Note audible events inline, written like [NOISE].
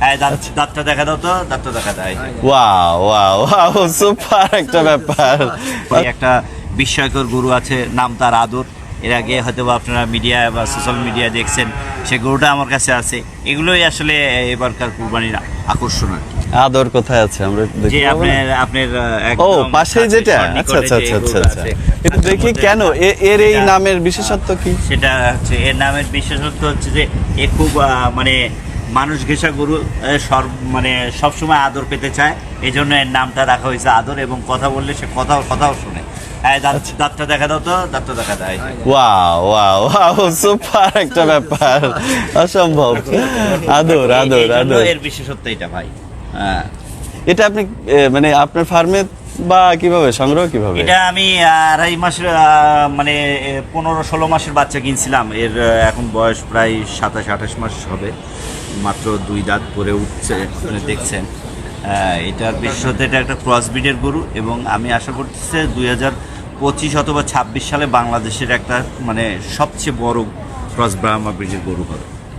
হ্যাঁ দাঁতটা দেখা দাও তো দাঁতটা দেখা দেয় ওয়াও ওয়াও ওয়াও সুপার একটা ব্যাপার। একটা বিস্ময়কর গরু আছে নাম তার আদর। এর আগে হয়তো আপনারা মিডিয়া বা সোশ্যাল মিডিয়া দেখছেন সে গরুটা আমার কাছে আছে। এগুলোই আসলে এবারকার কুরবানির আকর্ষণ আর আদর কোথায় আছে? আমরা যে আপনার আপনার ও পাশে যেটা? আচ্ছা আচ্ছা আচ্ছা আচ্ছা গরুটা আচ্ছা। দেখি কেন এর এই নামের বিশেষত্ব কি? সেটা হচ্ছে এর নামের বিশেষত্ব হচ্ছে যে এ খুব মানে মানুষ ঘেঁষা গরু সর মানে সবসময় আদর পেতে চায়। এই জন্য এর নামটা রাখা হয়েছে আদর এবং কথা বললে সে কথাও কথাও শুনে। আচ্ছা। দাঁতটা দেখা দাও তো দাঁতটা দেখা দেয়। ওয়াও ওয়াও ওয়াও সুপার একটা [LAUGHS] ব্যাপার। অসম্ভব। [LAUGHS] আদর আদর আদর। এর বিশেষত্ব এটা ভাই। হ্যাঁ। এটা আপনি মানে আপনার ফার্মে বা কীভাবে? সংগ্রহ কীভাবে? এটা আমি আড়াই মাসের মানে পনেরো ষোলো মাসের বাচ্চা কিনছিলাম। এর এখন বয়স প্রায় সাতাশ, আঠাশ মাস হবে। মাত্র দুই দাঁত পরে উঠছে মানে দেখছেন। এটার বিশেষত এটা একটা ক্রস ব্রিডের গরু এবং আমি আশা করতেছি দুই হাজার পঁচিশ অথবা ছাব্বিশ সালে বাংলাদেশের একটা মানে সবচেয়ে বড় ক্রস ব্রাহ্মা ব্রিডের গরু হবে।